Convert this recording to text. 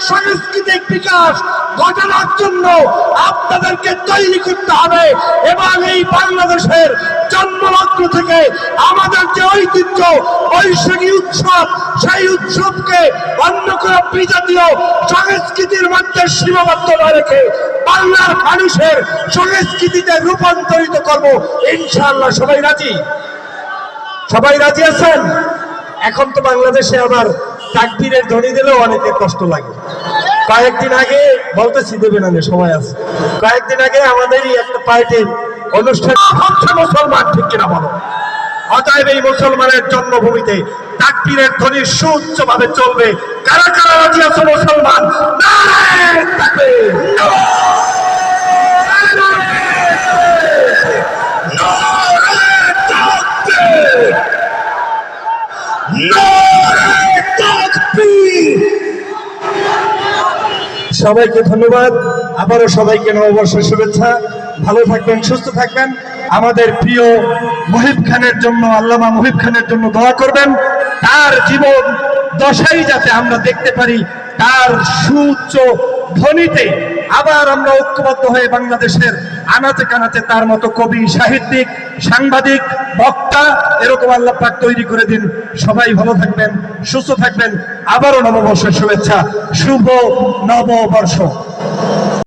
সাংস্কৃতিক বিকাশ ঘটানোর জন্য আপনাদেরকে তৈরি করতে হবে। এবং এই বাংলাদেশের জন্মলগ্ন থেকে আমাদের যে ঐতিহ্য, বৈশাখী উৎসব, সেই উৎসবকে অন্য কোনো বিজাতীয় সংস্কৃতির মধ্যে সীমাবদ্ধ না রেখে বাংলার মানুষের সংস্কৃতিতে রূপান্তরিত করব। ইনশাআল্লাহ, সবাই রাজি? সবাই রাজি আছেন? এখন তো বাংলাদেশে আবার তাকবীরের ধ্বনি দিলেও অনেকের কষ্ট লাগে। কয়েকদিন আগে বলতেছি দেবে না সময় আছে। কয়েকদিন আগে আমাদেরই একটা পার্টির অনুষ্ঠান, হচ্ছে মুসলমান, ঠিক কিনা বলো? অতএব এই মুসলমানের জন্মভূমিতে তাকবীরের ধ্বনি সুউচ্চ ভাবে চলবে। কারা কারা রাজি আছে, মুসলমান? নারায়ে সবাইকে ধন্যবাদ। আবারও সবাইকে নববর্ষের শুভেচ্ছা। ভালো থাকবেন, সুস্থ থাকবেন। আমাদের প্রিয় মুহিব খানের জন্য, আল্লামা মুহিব খানের জন্য দোয়া করবেন। তার জীবন দশাই যাতে আমরা দেখতে পারি তার সুউচ্চ ধ্বনিতে আবার আমরা ঐক্যবদ্ধ হয়ে বাংলাদেশের আনাচে কানাচে তার মতো কবি, সাহিত্যিক, সাংবাদিক, বক্তা এরকম আল্লাহ পাক তৈরি করে দিন। সবাই ভালো থাকবেন, সুস্থ থাকবেন। আবারও নববর্ষের শুভেচ্ছা। শুভ নববর্ষ।